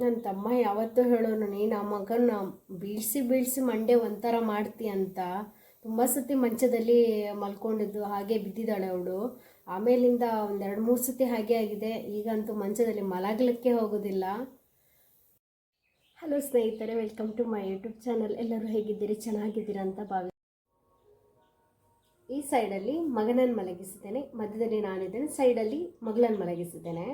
ನನ್ನ ತಮ್ಮ ಯಾವತ್ತೂ ಹೇಳೋನು ನೀನು ಆ ಮಗನ ಬೀಳ್ಸಿ ಬೀಳಿಸಿ ಮಂಡೆ ಒಂಥರ ಮಾಡ್ತಿ ಅಂತ ತುಂಬ ಸತಿ ಮಂಚದಲ್ಲಿ ಮಲ್ಕೊಂಡಿದ್ದು, ಹಾಗೆ ಬಿದ್ದಿದ್ದಾಳೆ ಅವಳು. ಆಮೇಲಿಂದ ಒಂದೆರಡು ಮೂರು ಸತಿ ಹಾಗೆ ಆಗಿದೆ. ಈಗಂತೂ ಮಂಚದಲ್ಲಿ ಮಲಗಲಿಕ್ಕೆ ಹೋಗೋದಿಲ್ಲ. ಹಲೋ ಸ್ನೇಹಿತರೆ, welcome to my YouTube channel. ಎಲ್ಲರೂ ಹೇಗಿದ್ದೀರಿ? ಚೆನ್ನಾಗಿದ್ದೀರಾ ಅಂತ ಭಾವಿ ಈ ಸೈಡಲ್ಲಿ ಮಗನನ್ನು ಮಲಗಿಸಿದ್ದೇನೆ. ಮಧ್ಯದಲ್ಲಿ ನಾನಿದ್ದೇನೆ. ಸೈಡಲ್ಲಿ ಮಗಳನ್ನ ಮಲಗಿಸಿದ್ದೇನೆ.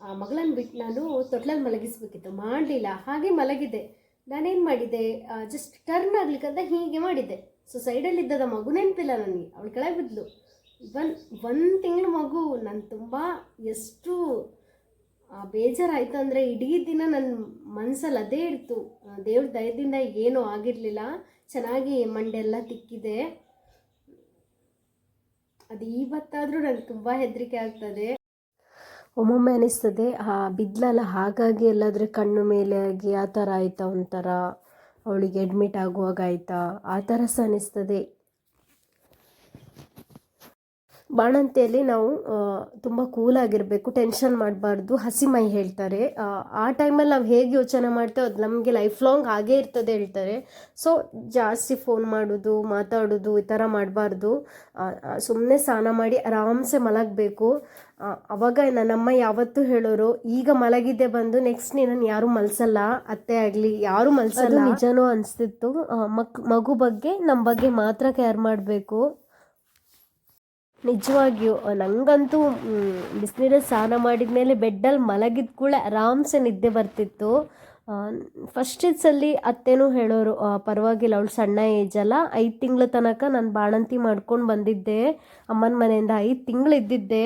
ಆ ಮಗಳನ್ನು ಬಿಟ್ಟು ನಾನು ತೊಟ್ಲಲ್ಲಿ ಮಲಗಿಸ್ಬೇಕಿತ್ತು. ಮಾಡಲಿಲ್ಲ. ಹಾಗೆ ಮಲಗಿದೆ. ನಾನೇನು ಮಾಡಿದ್ದೆ ಜಸ್ಟ್ ಟರ್ನ್ ಆಗ್ಲಿಕ್ಕಂತ ಹೀಗೆ ಮಾಡಿದ್ದೆ ಸೊ ಸೈಡಲ್ಲಿದ್ದದ ಮಗು ನೆನಪಿಲ್ಲ ನನಗೆ. ಅವಳು ಕೆಳಗೆ ಬಿದ್ದಳು ಒನ್ ಒಂದು ತಿಂಗಳು ಮಗು. ನಾನು ತುಂಬ ಎಷ್ಟು ಬೇಜಾರಾಯಿತು ಅಂದರೆ ಇಡೀ ದಿನ ನನ್ನ ಮನಸ್ಸಲ್ಲಿ ಅದೇ ಇರ್ತು. ದೇವ್ರ ದಯದಿಂದ ಏನೂ ಆಗಿರಲಿಲ್ಲ. ಚೆನ್ನಾಗಿ ಮಂಡೆಲ್ಲ ತಿಕ್ಕಿದೆ. ಅದು ಇವತ್ತಾದರೂ ನನಗೆ ತುಂಬ ಹೆದರಿಕೆ ಆಗ್ತದೆ. ಒಮ್ಮೊಮ್ಮೆ ಅನಿಸ್ತದೆ ಆ ಬಿದ್ದಲಲ್ಲ ಹಾಗಾಗಿ ಎಲ್ಲಾದರೆ ಕಣ್ಣು ಮೇಲೆ ಆಗಿ ಆ ಥರ ಆಯಿತಾ ಒಂಥರ? ಅವಳಿಗೆ ಅಡ್ಮಿಟ್ ಆಗುವಾಗ ಆಯಿತಾ? ಆ ಥರ ಸಹ ಅನಿಸ್ತದೆ. ಬಾಣಂತಿಯಲ್ಲಿ ನಾವು ತುಂಬ ಕೂಲಾಗಿರಬೇಕು ಟೆನ್ಷನ್ ಮಾಡಬಾರ್ದು ಹಸಿಮೈ ಹೇಳ್ತಾರೆ. ಆ, ಆ ಟೈಮಲ್ಲಿ ನಾವು ಹೇಗೆ ಯೋಚನೆ ಮಾಡ್ತೇವೆ ಅದು ನಮಗೆ ಲೈಫ್ ಲಾಂಗ್ ಹಾಗೇ ಇರ್ತದೆ ಹೇಳ್ತಾರೆ. ಸೊ ಜಾಸ್ತಿ ಫೋನ್ ಮಾಡೋದು ಮಾತಾಡೋದು ಈ ಥರ ಮಾಡಬಾರ್ದು. ಸುಮ್ಮನೆ ಸ್ನಾನ ಮಾಡಿ ಆರಾಮ್ಸೆ ಮಲಗಬೇಕು. ಅವಾಗ ನನ್ನಮ್ಮ ಯಾವತ್ತೂ ಹೇಳೋರು ಈಗ ಮಲಗಿದ್ದೆ ಬಂದು ನೆಕ್ಸ್ಟ್ ನೀನನ್ನು ಯಾರು ಮಲ್ಸಲ್ಲ ಅತ್ತೆ ಆಗಲಿ ಯಾರು ಮಲ್ಸಲ್ಲ. ನಿಜನೂ ಅನಿಸ್ತಿತ್ತು. ಮಕ್ ಮಗು ಬಗ್ಗೆ ನಮ್ಮ ಬಗ್ಗೆ ಮಾತ್ರ ಕೇರ್ ಮಾಡಬೇಕು. ನಿಜವಾಗಿಯೂ, ನಂಗಂತೂ ಬಿಸಿನೀರಲ್ಲಿ ಸ್ನಾನ ಮಾಡಿದ ಮೇಲೆ ಬೆಡ್ಡಲ್ಲಿ ಮಲಗಿದ ಕೂಡ ಆರಾಮ್ಸೆ ನಿದ್ದೆ ಬರ್ತಿತ್ತು. ಫಸ್ಟ್ ಸಲ ಅತ್ತೆನೂ ಹೇಳೋರು ಪರವಾಗಿಲ್ಲ, ಅವಳು ಸಣ್ಣ ಏಜ್ ಅಲ್ಲ. ಐದು ತಿಂಗಳ ತನಕ ನಾನು ಬಾಣಂತಿ ಮಾಡ್ಕೊಂಡು ಬಂದಿದ್ದೆ. ಅಮ್ಮನ ಮನೆಯಿಂದ ಐದು ತಿಂಗಳು ಇದ್ದಿದ್ದೆ.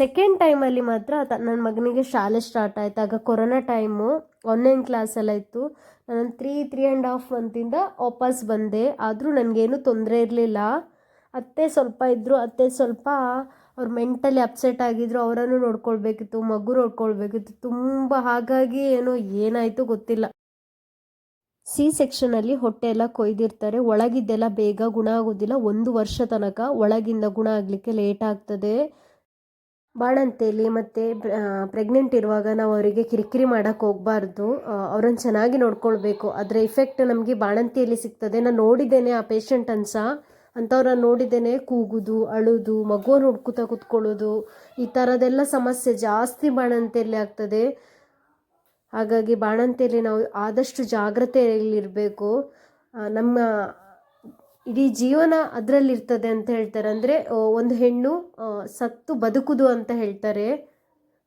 ಸೆಕೆಂಡ್ ಟೈಮಲ್ಲಿ ಮಾತ್ರ ತ ನನ್ನ ಮಗನಿಗೆ ಶಾಲೆ ಸ್ಟಾರ್ಟ್ ಆಯಿತು. ಆಗ ಕೊರೋನಾ ಟೈಮು ಆನ್ಲೈನ್ ಕ್ಲಾಸೆಲ್ಲ ಇತ್ತು. ನಾನು ತ್ರೀ ತ್ರೀ ಆ್ಯಂಡ್ ಹಾಫ್ ಮಂತಿಂದ ವಾಪಸ್ ಬಂದೆ. ಆದರೂ ನನಗೇನು ತೊಂದರೆ ಇರಲಿಲ್ಲ. ಅತ್ತೆ ಸ್ವಲ್ಪ ಇದ್ದರು ಅತ್ತೆ ಸ್ವಲ್ಪ ಅವ್ರು ಮೆಂಟಲಿ ಅಪ್ಸೆಟ್ ಆಗಿದ್ರು, ಅವರನ್ನು ನೋಡ್ಕೊಳ್ಬೇಕಿತ್ತು, ಮಗು ನೋಡ್ಕೊಳ್ಬೇಕಿತ್ತು. ತುಂಬ ಹಾಗಾಗಿ ಏನೋ ಏನಾಯಿತು ಗೊತ್ತಿಲ್ಲ. ಸಿ ಸೆಕ್ಷನಲ್ಲಿ ಹೊಟ್ಟೆ ಎಲ್ಲ ಕೊಯ್ದಿರ್ತಾರೆ. ಒಳಗಿದ್ದೆಲ್ಲ ಬೇಗ ಗುಣ ಆಗೋದಿಲ್ಲ. ಒಂದು ವರ್ಷ ತನಕ ಒಳಗಿಂದ ಗುಣ ಆಗಲಿಕ್ಕೆ ಲೇಟ್ ಆಗ್ತದೆ. ಬಾಣಂತಿಯಲ್ಲಿ ಮತ್ತು ಪ್ರೆಗ್ನೆಂಟ್ ಇರುವಾಗ ನಾವು ಅವರಿಗೆ ಕಿರಿಕಿರಿ ಮಾಡೋಕ್ಕೆ ಹೋಗಬಾರ್ದು. ಅವ್ರನ್ನ ಚೆನ್ನಾಗಿ ನೋಡ್ಕೊಳ್ಬೇಕು. ಅದರ ಇಫೆಕ್ಟ್ ನಮಗೆ ಬಾಣಂತಿಯಲ್ಲಿ ಸಿಗ್ತದೆ. ನಾನು ನೋಡಿದ್ದೇನೆ ಆ ಪೇಷಂಟನ್ನು ಸಹ ಅಂಥವ್ರನ್ನ ನೋಡಿದ್ದೇನೆ, ಕೂಗುದು, ಅಳುದು, ಮಗು ಹುಡ್ಕುತ್ತಾ ಕುತ್ಕೊಳ್ಳೋದು, ಈ ಥರದೆಲ್ಲ ಸಮಸ್ಯೆ ಜಾಸ್ತಿ ಬಾಣಂತಿಯಲ್ಲಿ ಆಗ್ತದೆ. ಹಾಗಾಗಿ ಬಾಣಂತಿಯಲ್ಲಿ ನಾವು ಆದಷ್ಟು ಜಾಗ್ರತೆಯಲ್ಲಿರಬೇಕು ನಮ್ಮ ಇಡೀ ಜೀವನ ಅದರಲ್ಲಿರ್ತದೆ ಅಂತ ಹೇಳ್ತಾರೆ. ಅಂದರೆ ಒಂದು ಹೆಣ್ಣು ಸತ್ತು ಬದುಕುದು ಅಂತ ಹೇಳ್ತಾರೆ.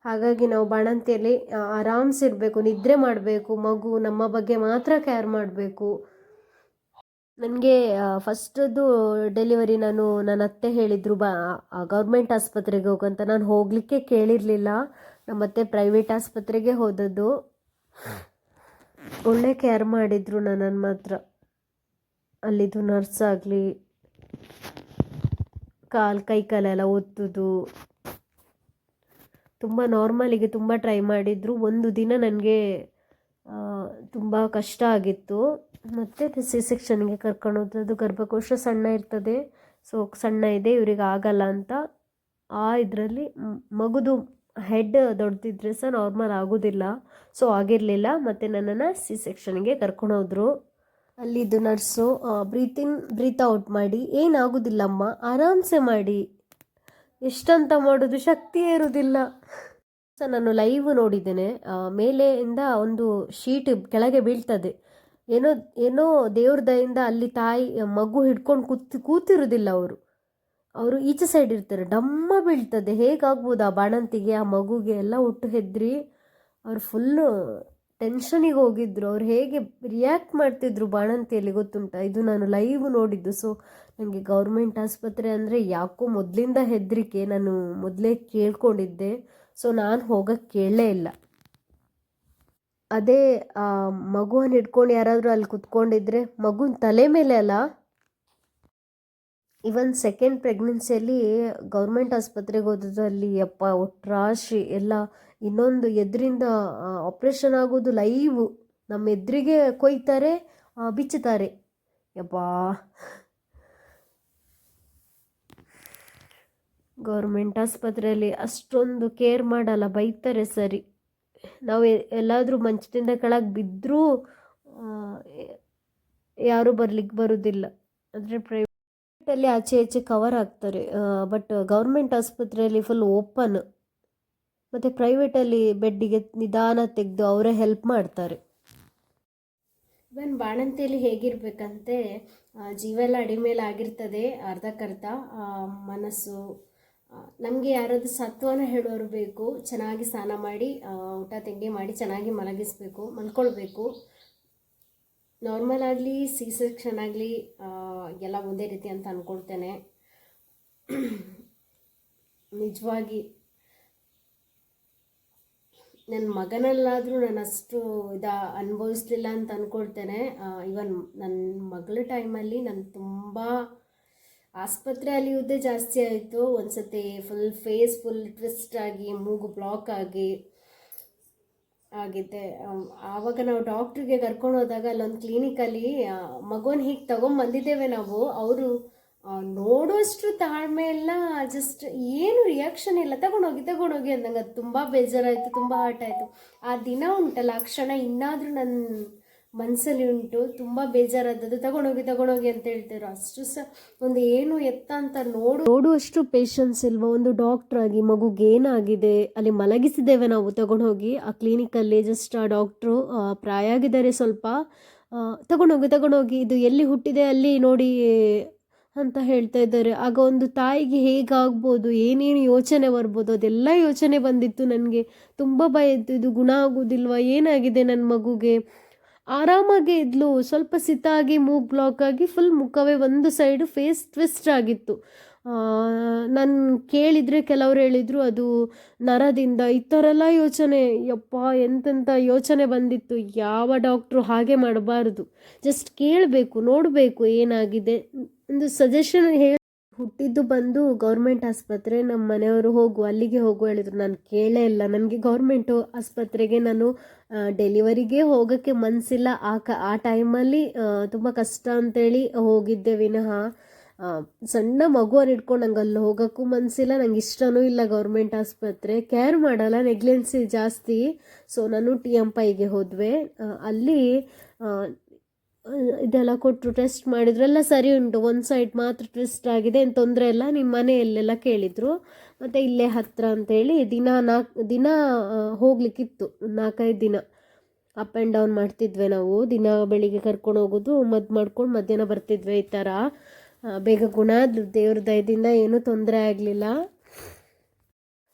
ಹಾಗಾಗಿ ನಾವು ಬಾಣಂತಿಯಲ್ಲಿ ಆರಾಮ್ಸಿರಬೇಕು ನಿದ್ರೆ ಮಾಡಬೇಕು, ಮಗು ನಮ್ಮ ಬಗ್ಗೆ ಮಾತ್ರ ಕೇರ್ ಮಾಡಬೇಕು. ನನಗೆ ಫಸ್ಟದ್ದು ಡೆಲಿವರಿ ನಾನು ನನ್ನ ಅತ್ತೆ ಹೇಳಿದರು, ಬಾ ಗೌರ್ಮೆಂಟ್ ಆಸ್ಪತ್ರೆಗೆ ಹೋಗಂತ. ನಾನು ಹೋಗಲಿಕ್ಕೆ ಕೇಳಿರಲಿಲ್ಲ. ನಮ್ಮತ್ತೆ ಪ್ರೈವೇಟ್ ಆಸ್ಪತ್ರೆಗೆ ಹೋದದ್ದು. ಒಳ್ಳೆ ಕೇರ್ ಮಾಡಿದರು ನನ್ನನ್ನು ಮಾತ್ರ. ಅಲ್ಲಿದು ನರ್ಸ್ ಆಗಲಿ, ಕಾಲು, ಕೈ, ಕಾಲೆಲ್ಲ ಒತ್ತುದು. ತುಂಬ ನಾರ್ಮಲಿಗೆ ತುಂಬ ಟ್ರೈ ಮಾಡಿದರು. ಒಂದು ದಿನ ನನಗೆ ತುಂಬ ಕಷ್ಟ ಆಗಿತ್ತು. ಮತ್ತು ಸಿ ಸೆಕ್ಷನ್ಗೆ ಕರ್ಕೊಂಡು ಹೋದದ್ದು ಗರ್ಭಕೋಶ ಸಣ್ಣ ಇರ್ತದೆ. ಸೊ ಸಣ್ಣ ಇದೆ, ಇವ್ರಿಗೆ ಆಗಲ್ಲ ಅಂತ. ಆ ಇದರಲ್ಲಿ ಮಗುದು ಹೆಡ್ ದೊಡ್ಡದಿದ್ರೆ ಸಹ ನಾರ್ಮಲ್ ಆಗೋದಿಲ್ಲ. ಸೊ ಆಗಿರಲಿಲ್ಲ. ಮತ್ತು ನನ್ನನ್ನು ಸಿ ಸೆಕ್ಷನ್ಗೆ ಕರ್ಕೊಂಡು ಹೋದರು ಅಲ್ಲಿದ್ದು nurse breathe in breathe out ಮಾಡಿ. ಏನಾಗೋದಿಲ್ಲಮ್ಮ, ಆರಾಮ್ಸೆ ಮಾಡಿ. ಎಷ್ಟಂತ ಮಾಡೋದು ಶಕ್ತಿಯೇ ಇರುವುದಿಲ್ಲ ಸೊ ನಾನು ಲೈವ್ ನೋಡಿದ್ದೇನೆ. ಮೇಲೆಯಿಂದ ಒಂದು ಶೀಟ್ ಕೆಳಗೆ ಬೀಳ್ತದೆ. ಏನೋ ಏನೋ ದೇವ್ರ ದಯಿಂದ ಅಲ್ಲಿ ತಾಯಿ, ಮಗು ಹಿಡ್ಕೊಂಡು ಕೂತ್, ಕೂತಿರೋದಿಲ್ಲ ಅವರು. ಅವರು ಈಚೆ ಸೈಡ್ ಇರ್ತಾರೆ. ಡಮ್ಮ ಬೀಳ್ತದೆ. ಹೇಗಾಗ್ಬೋದು ಆ ಬಾಣಂತಿಗೆ, ಆ ಮಗುಗೆ ಎಲ್ಲ ಒಟ್ಟು ಹೆದ್ರಿ ಅವ್ರು ಫುಲ್ಲು ಟೆನ್ಷನಿಗೆ ಹೋಗಿದ್ರು. ಅವ್ರು ಹೇಗೆ ರಿಯಾಕ್ಟ್ ಮಾಡ್ತಿದ್ರು ಬಾಣಂತಿಯಲ್ಲಿ ಗೊತ್ತುಂಟ? ಇದು ನಾನು ಲೈವ್ ನೋಡಿದ್ದು. ಸೊ ನನಗೆ ಗೌರ್ಮೆಂಟ್ ಆಸ್ಪತ್ರೆ ಅಂದರೆ ಯಾಕೋ ಮೊದಲಿಂದ ಹೆದರಿಕೆ. ನಾನು ಮೊದಲೇ ಕೇಳ್ಕೊಂಡಿದ್ದೆ. ಸೊ ನಾನು ಹೋಗಕ್ಕೆ ಕೇಳಲೇ ಇಲ್ಲ. ಅದೇ ಮಗುವನ್ನು ಹಿಡ್ಕೊಂಡು ಯಾರಾದರೂ ಅಲ್ಲಿ ಕುತ್ಕೊಂಡಿದ್ರೆ, ಮಗುನ ತಲೆ ಮೇಲೆ ಅಲ್ಲ? ಇವನ್ ಸೆಕೆಂಡ್ ಪ್ರೆಗ್ನೆನ್ಸಿಯಲ್ಲಿ ಗೌರ್ಮೆಂಟ್ ಆಸ್ಪತ್ರೆಗೆ ಹೋದದ್ದು ಅಲ್ಲಿ ಅಪ್ಪ ರಾಶಿ ಎಲ್ಲ, ಇನ್ನೊಂದು ಎದುರಿಂದ ಆಪ್ರೇಷನ್ ಆಗೋದು ಲೈವ್ ನಮ್ಮ ಎದುರಿಗೆ ಕೊಯ್ತಾರೆ ಬಿಚ್ಚುತ್ತಾರೆ. ಯಪ್ಪಾ ಗೌರ್ಮೆಂಟ್ ಆಸ್ಪತ್ರೆಯಲ್ಲಿ ಅಷ್ಟೊಂದು ಕೇರ್ ಮಾಡಲ್ಲ ಬೈತಾರೆ ಸರಿ. ನಾವು ಎಲ್ಲಾದರೂ ಮಂಚದಿಂದ ಕೆಳಗೆ ಬಿದ್ದರೂ ಯಾರೂ ಬರ್ಲಿಕ್ಕೆ ಬರೋದಿಲ್ಲ. ಅಂದರೆ ಪ್ರೈವೇಟಲ್ಲಿ ಆಚೆ ಈಚೆ ಕವರ್ ಆಗ್ತಾರೆ. ಬಟ್ ಗೌರ್ಮೆಂಟ್ ಆಸ್ಪತ್ರೆಯಲ್ಲಿ ಫುಲ್ ಓಪನ್ ಮತ್ತು ಪ್ರೈವೇಟಲ್ಲಿ ಬೆಡ್ಡಿಗೆ ನಿಧಾನ ತೆಗೆದು ಅವರೇ ಹೆಲ್ಪ್ ಮಾಡ್ತಾರೆ. ಇವನ್ ಬಾಣಂತಿಯಲ್ಲಿ ಹೇಗಿರ್ಬೇಕಂತೆ ಆ, ಜೀವ ಎಲ್ಲ ಅಡಿಮೇಲೆ ಆಗಿರ್ತದೆ ಅರ್ಧಕ್ಕರ್ಧ ಮನಸ್ಸು ನಮಗೆ ಯಾರಾದರೂ ಸತ್ವನ ಹೇಳೋರು ಬೇಕು, ಚೆನ್ನಾಗಿ ಸ್ನಾನ ಮಾಡಿ ಊಟ ತಿಂಡಿ ಮಾಡಿ, ಚೆನ್ನಾಗಿ ಮಲಗಿಸ್ಬೇಕು, ಮಲ್ಕೊಳ್ಬೇಕು. ನಾರ್ಮಲ್ ಆಗಲಿ ಸಿ ಸೆಕ್ಷನ್ ಆಗಲಿ ಎಲ್ಲ ಒಂದೇ ರೀತಿ ಅಂತ ಅಂದ್ಕೊಳ್ತೇನೆ ನಿಜವಾಗಿ ನನ್ನ ಮಗನಲ್ಲಾದರೂ ನಾನು ಅಷ್ಟು ಇದ ಅನುಭವಿಸ್ಲಿಲ್ಲ ಅಂತ ಅಂದ್ಕೊಳ್ತೇನೆ ಇವನ್ ನನ್ನ ಮಗಳ ಟೈಮಲ್ಲಿ ನಾನು ತುಂಬ ಆಸ್ಪತ್ರೆ ಯುದ್ಧ ಜಾಸ್ತಿ ಆಯಿತು. ಒಂದ್ಸತಿ ಫುಲ್ ಫೇಸ್ ಫುಲ್ ಟ್ವಿಸ್ಟ್ ಆಗಿ, ಮೂಗು ಬ್ಲಾಕ್ ಆಗಿ ಆಗಿದ್ದೆ. ಆವಾಗ ನಾವು ಡಾಕ್ಟ್ರಿಗೆ ಕರ್ಕೊಂಡು ಹೋದಾಗ ಅಲ್ಲೊಂದು ಕ್ಲಿನಿಕಲ್ಲಿ ಮಗುನ ಹೀಗೆ ತಗೊಂಬಂದಿದ್ದೇವೆ ನಾವು. ಅವರು ನೋಡೋಷ್ಟು ತಾಳ್ಮೆ ಎಲ್ಲ ಜಸ್ಟ್ ಏನು ರಿಯಾಕ್ಷನ್ ಇಲ್ಲ. ತಗೊಂಡೋಗಿ ತಗೊಂಡೋಗಿ ಅಂದಂಗೆ ಅದು ತುಂಬ ಬೇಜಾರಾಯಿತು, ತುಂಬ ಹರ್ಟ್ ಆಯಿತು. ಆ ದಿನ ಉಂಟಲ್ಲ, ಆ ಕ್ಷಣ ಇನ್ನಾದರೂ ನನ್ನ ಮನಸ್ಸಲ್ಲಿ ಉಂಟು, ತುಂಬ ಬೇಜಾರಾದದ್ದು. ತಗೊಂಡೋಗಿ ತಗೊಂಡೋಗಿ ಅಂತ ಹೇಳ್ತಿದ್ರು. ಅಷ್ಟು ಸಹ ಒಂದು ಏನು ಎತ್ತ ಅಂತ ನೋಡು ನೋಡುವಷ್ಟು ಪೇಷನ್ಸ್ ಇಲ್ವಾ? ಒಂದು ಡಾಕ್ಟರ್ ಆಗಿ, ಮಗುಗೆ ಏನಾಗಿದೆ? ಅಲ್ಲಿ ಮಲಗಿಸಿದ್ದೇವೆ ನಾವು. ತಗೊಂಡೋಗಿ, ಆ ಕ್ಲಿನಿಕಲ್ಲಿ ಜಸ್ಟ್ ಆ ಡಾಕ್ಟ್ರು ಪ್ರಾಯ ಆಗಿದ್ದಾರೆ ಸ್ವಲ್ಪ. ತಗೊಂಡೋಗಿ ತಗೊಂಡೋಗಿ, ಇದು ಎಲ್ಲಿ ಹುಟ್ಟಿದೆ, ಅಲ್ಲಿ ನೋಡಿ ಅಂತ ಹೇಳ್ತಾ ಇದ್ದಾರೆ. ಆಗ ಒಂದು ತಾಯಿಗೆ ಹೇಗಾಗ್ಬೋದು? ಏನೇನು ಯೋಚನೆ ಬರ್ಬೋದು? ಅದೆಲ್ಲ ಯೋಚನೆ ಬಂದಿತ್ತು ನನಗೆ. ತುಂಬ ಭಯ ಇತ್ತು. ಇದು ಗುಣ ಆಗೋದಿಲ್ವಾ? ಏನಾಗಿದೆ ನನ್ನ ಮಗುಗೆ? ಆರಾಮಾಗೇ ಇದ್ಲು. ಸ್ವಲ್ಪ ಸಿತಾಗಿ, ಮೂಗ್ ಬ್ಲಾಕ್ ಆಗಿ ಫುಲ್ ಮುಖವೇ ಒಂದು ಸೈಡು ಫೇಸ್ ಟ್ವಿಸ್ಟ್ ಆಗಿತ್ತು. ನಾನು ಕೇಳಿದರೆ ಕೆಲವರು ಹೇಳಿದರು ಅದು ನರದಿಂದ. ಈ ಥರ ಎಲ್ಲ ಯೋಚನೆ. ಯಪ್ಪ ಎಂತೆಂಥ ಯೋಚನೆ ಬಂದಿತ್ತು. ಯಾವ ಡಾಕ್ಟ್ರು ಹಾಗೆ ಮಾಡಬಾರ್ದು. ಜಸ್ಟ್ ಕೇಳಬೇಕು, ನೋಡಬೇಕು ಏನಾಗಿದೆ. ಒಂದು ಸಜೆಷನ್ ಹೇಳಿ. ಹುಟ್ಟಿದ್ದು ಬಂದು ಗೌರ್ಮೆಂಟ್ ಆಸ್ಪತ್ರೆ ನಮ್ಮ ಮನೆಯವರು ಹೋಗು, ಅಲ್ಲಿಗೆ ಹೋಗು ಹೇಳಿದ್ರು. ನಾನು ಕೇಳೇ ಇಲ್ಲ. ನನಗೆ ಗೌರ್ಮೆಂಟು ಆಸ್ಪತ್ರೆಗೆ ನಾನು ಡೆಲಿವರಿಗೆ ಹೋಗೋಕ್ಕೆ ಮನಸ್ಸಿಲ್ಲ ಆ ಕ, ಆ ಟೈಮಲ್ಲಿ ತುಂಬ ಕಷ್ಟ ಅಂತೇಳಿ ಹೋಗಿದ್ದೆ ವಿನಃ. ಸಣ್ಣ ಮಗುವನ್ನು ಇಟ್ಕೊಂಡು ನಂಗೆ ಅಲ್ಲಿ ಹೋಗೋಕ್ಕೂ ಮನಸ್ಸಿಲ್ಲ ನಂಗೆ ಇಷ್ಟನೂ ಇಲ್ಲ ಗೌರ್ಮೆಂಟ್ ಆಸ್ಪತ್ರೆ. ಕೇರ್ ಮಾಡಲ್ಲ ನೆಗ್ಲೆನ್ಸಿ ಜಾಸ್ತಿ. ಸೊ ನಾನು ಟಿ ಎಂ ಪೈಗೆ ಹೋದ್ವೆ. ಅಲ್ಲಿ ಇದೆಲ್ಲ ಕೊಟ್ಟರು ಟೆಸ್ಟ್ ಮಾಡಿದ್ರು ಎಲ್ಲ ಸರಿ ಉಂಟು. ಒಂದು ಸೈಡ್ ಮಾತ್ರ ಟ್ವಿಸ್ಟ್ ಆಗಿದೆ. ಏನು ತೊಂದರೆ ಇಲ್ಲ. ನಿಮ್ಮ ಮನೆಯಲ್ಲೆಲ್ಲ ಕೇಳಿದರು. ಮತ್ತು ಇಲ್ಲೇ ಹತ್ತಿರ ಅಂತೇಳಿ ದಿನ ನಾಲ್ಕು ದಿನ ಹೋಗ್ಲಿಕ್ಕಿತ್ತು. ನಾಲ್ಕೈದು ದಿನ. ಅಪ್ ಆ್ಯಂಡ್ ಡೌನ್ ಮಾಡ್ತಿದ್ವಿ ನಾವು. ದಿನ ಬೆಳಿಗ್ಗೆ ಕರ್ಕೊಂಡು ಹೋಗೋದು ಮದ್ದು ಮಾಡ್ಕೊಂಡು ಮಧ್ಯಾಹ್ನ ಬರ್ತಿದ್ವಿ ಈ ಥರ ಬೇಗ ಗುಣ ದೇವ್ರ ದಯದಿಂದ ಏನೂ ತೊಂದರೆ ಆಗಲಿಲ್ಲ.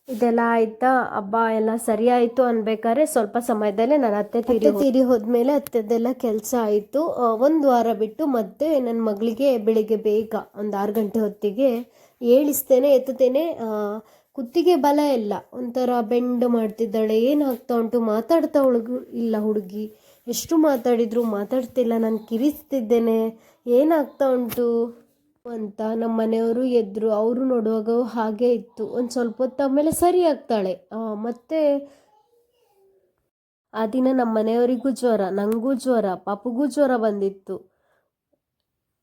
ಇದೆಲ್ಲ ಆಯ್ತಾ? ಹಬ್ಬ ಎಲ್ಲ ಸರಿ ಅನ್ಬೇಕಾದ್ರೆ ಸ್ವಲ್ಪ ಸಮಯದಲ್ಲೇ ನನ್ನ ಅತ್ತೆ ತೀರಿ ತೀರಿ ಹೋದ್ಮೇಲೆ ಅತ್ತೆದೆಲ್ಲ ಕೆಲಸ ಆಯಿತು. ಒಂದು ವಾರ ಬಿಟ್ಟು ಮತ್ತೆ ನನ್ನ ಮಗಳಿಗೆ ಬೆಳಿಗ್ಗೆ ಬೇಗ ಒಂದು ಆರು ಗಂಟೆ ಹೊತ್ತಿಗೆ ಏಳಿಸ್ತೇನೆ, ಎತ್ತುತ್ತೇನೆ. ಕುತ್ತಿಗೆ ಬಲ ಇಲ್ಲ. ಒಂಥರ ಬೆಂಡ್ ಮಾಡ್ತಿದ್ದಾಳೆ. ಏನಾಗ್ತಾ ಉಂಟು? ಮಾತಾಡ್ತಾ ಹುಡುಗ ಇಲ್ಲ ಹುಡುಗಿ. ಎಷ್ಟು ಮಾತಾಡಿದ್ರು ಮಾತಾಡ್ತಿಲ್ಲ. ನಾನು ಕಿರಿಸ್ತಿದ್ದೇನೆ. ಏನಾಗ್ತಾ ಉಂಟು? ಅಂತ ನಮ್ಮ ಮನೆಯವರು ಎದ್ರು, ಅವರು ನೋಡುವಾಗ ಹಾಗೆ ಇತ್ತು. ಒಂದು ಸ್ವಲ್ಪ ಹೊತ್ತು ಆಮೇಲೆ ಸರಿ ಆಗ್ತಾಳೆ. ಮತ್ತೆ ಆ ದಿನ ನಮ್ಮ ಮನೆಯವರಿಗೂ ಜ್ವರ ನನಗೂ ಜ್ವರ, ಪಾಪುಗೂ ಜ್ವರ ಬಂದಿತ್ತು.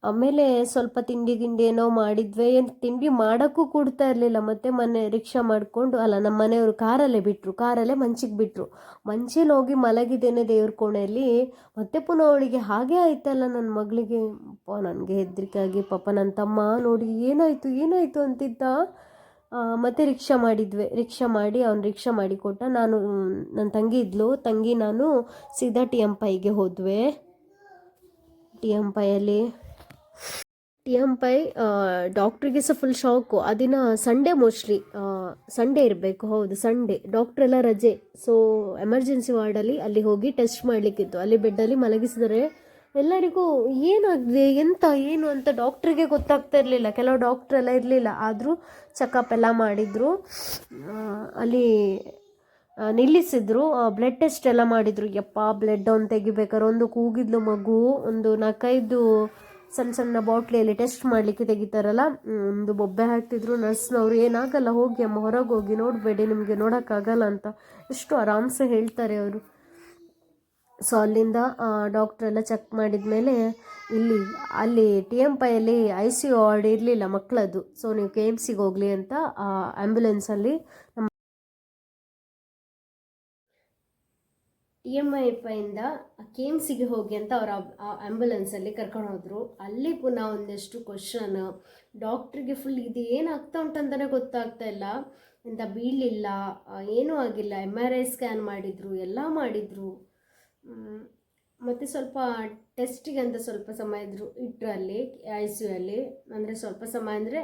ಆಮೇಲೆ ಸ್ವಲ್ಪ ತಿಂಡಿ ಗಿಂಡಿ ಏನೋ ಮಾಡಿದ್ವಿ. ಏನು ತಿಂಡಿ ಮಾಡೋಕ್ಕೂ ಕೊಡ್ತಾ ಇರಲಿಲ್ಲ. ಮತ್ತೆ ಮನೆ ರಿಕ್ಷಾ ಮಾಡಿಕೊಂಡು, ಅಲ್ಲ ನಮ್ಮ ಮನೆಯವರು ಕಾರಲ್ಲೇ ಬಿಟ್ಟರು ಕಾರಲ್ಲೇ ಮಂಚಿಗೆ ಬಿಟ್ಟರು ಮಂಚೇಲಿ ಹೋಗಿ ಮಲಗಿದ್ದೇನೆ ದೇವ್ರ ಕೋಣೆಯಲ್ಲಿ. ಮತ್ತೆ ಪುನಃ ಅವಳಿಗೆ ಹಾಗೆ ಆಯ್ತಲ್ಲ ನನ್ನ ಮಗಳಿಗೆ. ಪ, ನನಗೆ ಹೆದರಿಕೆ ಆಗಿ, ಪಾಪ ನನ್ನ ತಮ್ಮ ನೋಡಿ ಏನಾಯಿತು ಏನಾಯಿತು ಅಂತಿದ್ದ? ಮತ್ತೆ ರಿಕ್ಷಾ ಮಾಡಿದ್ವಿ. ರಿಕ್ಷಾ ಮಾಡಿ, ಅವ್ನು ರಿಕ್ಷಾ ಮಾಡಿ ಕೊಟ್ಟ ನಾನು ನನ್ನ ತಂಗಿ ಇದ್ಲು. ತಂಗಿ ನಾನು ಸೀದಾ ಟಿ ಎಂ ಪೈಗೆ ಹೋದ್ವಿ. ಟಿ ಎಂ ಪೈಯಲ್ಲಿ ಟಿ ಎಂ ಪೈ ಡಾಕ್ಟ್ರಿಗೆ ಸಹ ಫುಲ್ ಶಾಕು ಆ ದಿನ ಸಂಡೇ ಮೋಸ್ಟ್ಲಿ ಸಂಡೇ ಇರಬೇಕು, ಹೌದು ಸಂಡೇ ಡಾಕ್ಟ್ರೆಲ್ಲ ರಜೆ. ಸೊ ಎಮರ್ಜೆನ್ಸಿ ವಾರ್ಡಲ್ಲಿ ಅಲ್ಲಿ ಹೋಗಿ ಟೆಸ್ಟ್ ಮಾಡಲಿಕ್ಕಿತ್ತು. ಅಲ್ಲಿ ಬೆಡ್ಡಲ್ಲಿ ಮಲಗಿಸಿದರೆ ಎಲ್ಲರಿಗೂ ಏನಾಗಿದೆ ಎಂತ, ಏನು ಅಂತ ಡಾಕ್ಟ್ರಿಗೆ ಗೊತ್ತಾಗ್ತಾ ಇರಲಿಲ್ಲ. ಕೆಲವು ಡಾಕ್ಟ್ರ್ ಎಲ್ಲ ಇರಲಿಲ್ಲ. ಆದರೂ ಚೆಕಪ್ ಎಲ್ಲ ಮಾಡಿದರು. ಅಲ್ಲಿ ನಿಲ್ಲಿಸಿದ್ರು. ಬ್ಲಡ್ ಟೆಸ್ಟ್ ಎಲ್ಲ ಮಾಡಿದರು. ಯಪ್ಪ ಬ್ಲಡ್ ಅವ್ನು ತೆಗಿಬೇಕಾದ್ರೆ, ಒಂದು ಕೂಗಿದ್ಲು ಮಗು, ಒಂದು ನಾಲ್ಕೈದು ಸಣ್ಣ ಸಣ್ಣ ಬಾಟ್ಲಿಯಲ್ಲಿ ಟೆಸ್ಟ್ ಮಾಡಲಿಕ್ಕೆ ತೆಗಿತಾರಲ್ಲ ಒಂದು ಬೊಬ್ಬೆ ಹಾಕ್ತಿದ್ರು. ನರ್ಸ್ನವರು, ಏನಾಗಲ್ಲ, ಹೋಗಿ ಅಮ್ಮ ಹೊರಗೆ ಹೋಗಿ ನೋಡಬೇಡಿ, ನಿಮಗೆ ನೋಡೋಕ್ಕಾಗಲ್ಲ ಅಂತ ಎಷ್ಟು ಆರಾಮ್ಸೆ ಹೇಳ್ತಾರೆ ಅವರು. ಸೊ ಅಲ್ಲಿಂದ ಡಾಕ್ಟ್ರೆಲ್ಲ ಚೆಕ್ ಮಾಡಿದ ಮೇಲೆ ಇಲ್ಲಿ, ಅಲ್ಲಿ ಟಿ ಎಂ ಪೈಯಲ್ಲಿ ಐ ಸಿ ಯು ವಾರ್ಡ್ ಇರಲಿಲ್ಲ ಮಕ್ಕಳದ್ದು ಸೊ ನೀವು ಕೆ ಎಂ ಸಿಗೆ ಹೋಗಲಿ ಅಂತ ಆ್ಯಂಬುಲೆನ್ಸಲ್ಲಿ ನಮ್ಮ ಇ ಎಂ ಐ ಇಂದ ಕೆ ಎಂ ಸಿಗೆ ಹೋಗಿ ಅಂತ ಅವರ ಆ್ಯಂಬುಲೆನ್ಸಲ್ಲಿ ಕರ್ಕೊಂಡು ಹೋದರು. ಅಲ್ಲಿ ಪುನಃ ಒಂದಷ್ಟು ಕ್ವಶನ್ ಡಾಕ್ಟ್ರಿಗೆ ಫುಲ್ ಇದು ಏನಾಗ್ತಾ ಉಂಟಂತಲೇ ಗೊತ್ತಾಗ್ತಾ ಇಲ್ಲ. ಎಂತ ಬೀಳಲಿಲ್ಲ ಏನೂ ಆಗಿಲ್ಲ. ಎಂ ಆರ್ ಐ ಸ್ಕ್ಯಾನ್ ಮಾಡಿದರು, ಎಲ್ಲ ಮಾಡಿದರು. ಮತ್ತು ಸ್ವಲ್ಪ ಟೆಸ್ಟಿಗೆ ಅಂತ ಸ್ವಲ್ಪ ಸಮಯ ಇದ್ರು ಇಟ್ಟರು ಅಲ್ಲಿ ಐ ಸಿ ಅಲ್ಲಿ. ಅಂದರೆ ಸ್ವಲ್ಪ ಸಮಯ ಅಂದರೆ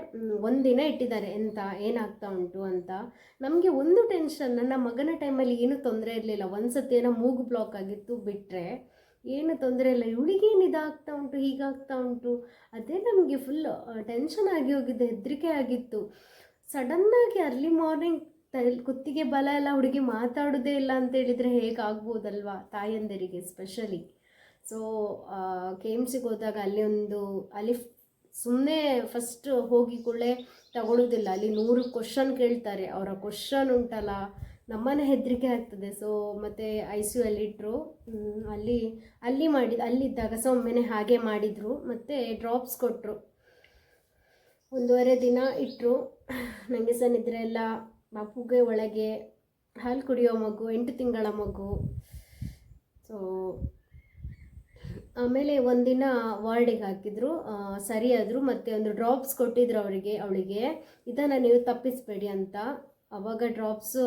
ಒಂದು ದಿನ ಇಟ್ಟಿದ್ದಾರೆ ಎಂತ, ಏನಾಗ್ತಾ ಉಂಟು ಅಂತ. ನಮಗೆ ಒಂದು ಟೆನ್ಷನ್ ನನ್ನ ಮಗನ ಟೈಮಲ್ಲಿ ಏನೂ ತೊಂದರೆ ಇರಲಿಲ್ಲ. ಒಂದು ಸತಿ ಏನೋ ಮೂಗು ಬ್ಲಾಕ್ ಆಗಿತ್ತು ಬಿಟ್ಟರೆ ಏನು ತೊಂದರೆ ಇಲ್ಲ. ಇವಳಿಗೇನು ಇದಾಗ್ತಾ ಉಂಟು, ಹೀಗಾಗ್ತಾ ಉಂಟು? ಅದೇ ನಮಗೆ ಫುಲ್ ಟೆನ್ಷನ್ ಆಗಿ ಹೋಗಿದ್ದು ಹೆದರಿಕೆ ಆಗಿತ್ತು. ಸಡನ್ನಾಗಿ ಅರ್ಲಿ ಮಾರ್ನಿಂಗ್ ತಲೆ, ಕುತ್ತಿಗೆ ಬಲ ಎಲ್ಲ ಹುಡುಗಿ ಮಾತಾಡೋದೇ ಇಲ್ಲ ಅಂತ ಹೇಳಿದರೆ ಹೇಗಾಗ್ಬೋದಲ್ವಾ ತಾಯಂದಿರಿಗೆ ಸ್ಪೆಷಲಿ ಸೊ ಕೆ ಎಂ ಸಿಗೆ ಹೋದಾಗ ಅಲ್ಲಿ ಒಂದು, ಅಲ್ಲಿ ಸುಮ್ಮನೆ ಫಸ್ಟ್ ಹೋಗಿ ಕೂಡಲೇ ತಗೊಳ್ಳೋದಿಲ್ಲ ಅಲ್ಲಿ ನೂರು ಕ್ವಶನ್ ಕೇಳ್ತಾರೆ. ಅವರ ಕ್ವಶನ್ ಉಂಟಲ್ಲ, ನಮ್ಮನೆ ಹೆದರಿಕೆ ಆಗ್ತದೆ. ಸೊ ಮತ್ತು ಐ ಸಿ ಯು ಅಲ್ಲಿ ಇಟ್ಟರು ಅಲ್ಲಿ ಅಲ್ಲಿ ಮಾಡಿದ, ಅಲ್ಲಿದ್ದಾಗ ಸೊ ಒಮ್ಮೆನೆ ಹಾಗೆ ಮಾಡಿದರು. ಮತ್ತು ಡ್ರಾಪ್ಸ್ ಕೊಟ್ಟರು ಒಂದೂವರೆ ದಿನ ಇಟ್ಟರು ನನಗೆ ಸಹ ನಿದ್ರೆ ಎಲ್ಲ ಮಗುಗೆ ಒಳಗೆ ಹಾಲು ಕುಡಿಯೋ ಮಗು, ಎಂಟು ತಿಂಗಳ ಮಗು. ಸೊ ಆಮೇಲೆ ಒಂದಿನ ವಾರ್ಡಿಗೆ ಹಾಕಿದ್ರು ಸರಿಯಾದರು ಸರಿ ಮತ್ತು ಒಂದು ಡ್ರಾಪ್ಸ್ ಕೊಟ್ಟಿದ್ರು ಅವರಿಗೆ, ಅವಳಿಗೆ. ಇದನ್ನು ನೀವು ತಪ್ಪಿಸಬೇಡಿ ಅಂತ. ಅವಾಗ ಡ್ರಾಪ್ಸ್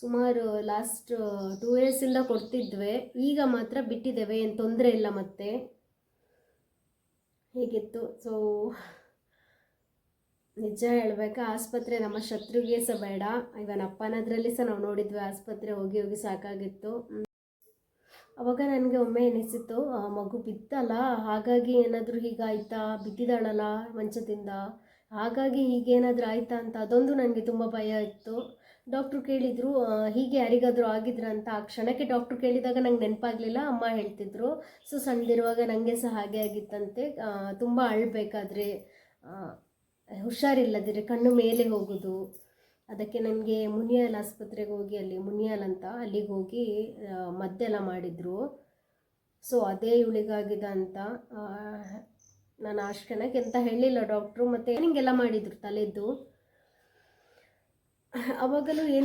ಸುಮಾರು ಲಾಸ್ಟ್ ಟೂ ಇಯರ್ಸಿಂದ ಕೊಡ್ತಿದ್ವಿ. ಈಗ ಮಾತ್ರ ಬಿಟ್ಟಿದ್ದೇವೆ, ಏನು ತೊಂದರೆ ಇಲ್ಲ ಮತ್ತೆ. ಹೇಗಿತ್ತು? ಸೊ ನಿಜ ಹೇಳಬೇಕಾ, ಆಸ್ಪತ್ರೆ ನಮ್ಮ ಶತ್ರುಗೆ ಸಹ ಬೇಡ. ಇವನ್ ಅಪ್ಪನದ್ರಲ್ಲಿ ಸಹ ನಾವು ನೋಡಿದ್ವಿ, ಆಸ್ಪತ್ರೆ ಹೋಗಿ ಹೋಗಿ ಸಾಕಾಗಿತ್ತು. ಅವಾಗ ನನಗೆ ಒಮ್ಮೆ ಎನಿಸಿತ್ತು ಮಗು ಬಿತ್ತಲ್ಲ, ಹಾಗಾಗಿ ಏನಾದರೂ ಹೀಗಾಯ್ತಾ ಬಿದ್ದಿದ್ದಾಳಲ್ಲ ಮಂಚದಿಂದ. ಹಾಗಾಗಿ ಹೀಗೇನಾದರೂ ಆಯ್ತಾ ಅಂತ ಅದೊಂದು ನನಗೆ ತುಂಬ ಭಯ ಇತ್ತು. ಡಾಕ್ಟ್ರು ಕೇಳಿದರು ಹೀಗೆ ಯಾರಿಗಾದರೂ ಆಗಿದ್ರ ಅಂತ. ಆ ಕ್ಷಣಕ್ಕೆ ಡಾಕ್ಟ್ರು ಕೇಳಿದಾಗ ನಂಗೆ ನೆನಪಾಗಲಿಲ್ಲ, ಅಮ್ಮ ಹೇಳ್ತಿದ್ರು. ಸೊ, ಸಣ್ಣದಿರುವಾಗ ನನಗೆ ಸಹ ಹಾಗೆ ಆಗಿತ್ತಂತೆ. ತುಂಬ ಅಳಬೇಕಾದ್ರೆ ಹುಷಾರಿಲ್ಲದಿದ್ರೆ ಕಣ್ಣು ಮೇಲೆ ಹೋಗೋದು. ಅದಕ್ಕೆ ನನಗೆ ಮುನಿಯಾಲ್ ಆಸ್ಪತ್ರೆಗೆ ಹೋಗಿ ಅಲ್ಲಿ ಮುನಿಯಾಲ್ ಅಂತ ಅಲ್ಲಿಗೆ ಹೋಗಿ ಮದ್ದೆಲ್ಲ ಮಾಡಿದರು. ಸೊ ಅದೇ ಇವಳಿಗಾಗಿದೆ ಅಂತ ನಾನು ಅಷ್ಟು ಜನಕ್ಕೆ ಎಂತ ಹೇಳಿಲ್ಲ ಡಾಕ್ಟ್ರು, ಮತ್ತು ನಿಂಗೆಲ್ಲ ಮಾಡಿದರು ತಲೆದ್ದು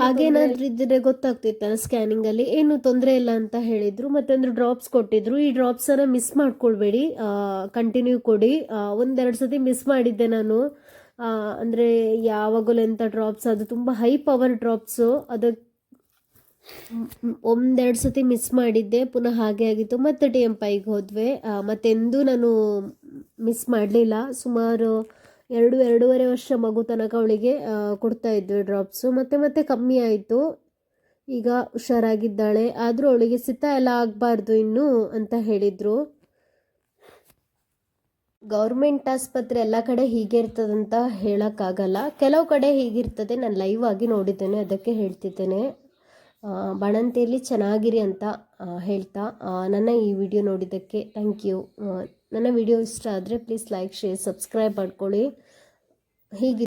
ಹಾಗೇನಾದ್ರೂ ಇದ್ದರೆ ಸ್ಕ್ಯಾನಿಂಗ್ ಸ್ಕ್ಯಾನಿಂಗಲ್ಲಿ ಏನು ತೊಂದರೆ ಇಲ್ಲ ಅಂತ ಹೇಳಿದ್ರು ಮತ್ತೊಂದು ಡ್ರಾಪ್ಸ್ ಕೊಟ್ಟಿದ್ರು. ಈ ಡ್ರಾಪ್ಸನ್ನು ಮಿಸ್ ಮಾಡ್ಕೊಳ್ಬೇಡಿ. ಕಂಟಿನ್ಯೂ ಕೊಡಿ. ಒಂದೆರಡು ಸತಿ ಮಿಸ್ ಮಾಡಿದ್ದೆ ನಾನು. ಅಂದ್ರೆ ಯಾವಾಗಲೂ ಎಂಥ ಡ್ರಾಪ್ಸ್ ಅದು ತುಂಬ ಹೈ ಪವರ್ ಡ್ರಾಪ್ಸು ಅದಕ್ಕೆ ಒಂದೆರಡು ಸತಿ ಮಿಸ್ ಮಾಡಿದ್ದೆ ಪುನಃ ಹಾಗೆ ಆಗಿತ್ತು. ಮತ್ತೆ ಟಿ ಎಂ ಪೈಗೆ ಹೋದ್ವಿ. ಮತ್ತೆಂದೂ ನಾನು ಮಿಸ್ ಮಾಡಲಿಲ್ಲ. ಸುಮಾರು ಎರಡು, ಎರಡೂವರೆ ವರ್ಷ ಮಗು ತನಕ ಅವಳಿಗೆ ಕೊಡ್ತಾ ಇದ್ವಿ ಡ್ರಾಪ್ಸು ಮತ್ತೆ ಮತ್ತೆ ಕಮ್ಮಿ ಆಯಿತು. ಈಗ ಹುಷಾರಾಗಿದ್ದಾಳೆ. ಆದರೂ ಅವಳಿಗೆ ಸಿತ ಎಲ್ಲ ಆಗಬಾರ್ದು ಇನ್ನೂ ಅಂತ ಹೇಳಿದರು. ಗೌರ್ಮೆಂಟ್ ಆಸ್ಪತ್ರೆ ಎಲ್ಲ ಕಡೆ ಹೀಗೆ ಇರ್ತದಂತ ಹೇಳೋಕ್ಕಾಗಲ್ಲ. ಕೆಲವು ಕಡೆ ಹೀಗಿರ್ತದೆ. ನಾನು ಲೈವ್ ಆಗಿ ನೋಡಿದ್ದೇನೆ, ಅದಕ್ಕೆ ಹೇಳ್ತಿದ್ದೇನೆ. ಬಾಣಂತಿಯಲ್ಲಿ ಚೆನ್ನಾಗಿರಿ ಅಂತ ಹೇಳ್ತಾ ನನ್ನ ಈ ವಿಡಿಯೋ ನೋಡಿದ್ದಕ್ಕೆ ಥ್ಯಾಂಕ್ ಯು ನನ್ನ ವಿಡಿಯೋ ಇಷ್ಟ ಆದರೆ ಪ್ಲೀಸ್ ಲೈಕ್ ಶೇರ್ ಸಬ್ಸ್ಕ್ರೈಬ್ ಮಾಡ್ಕೊಳ್ಳಿ. ಹೀಗೆ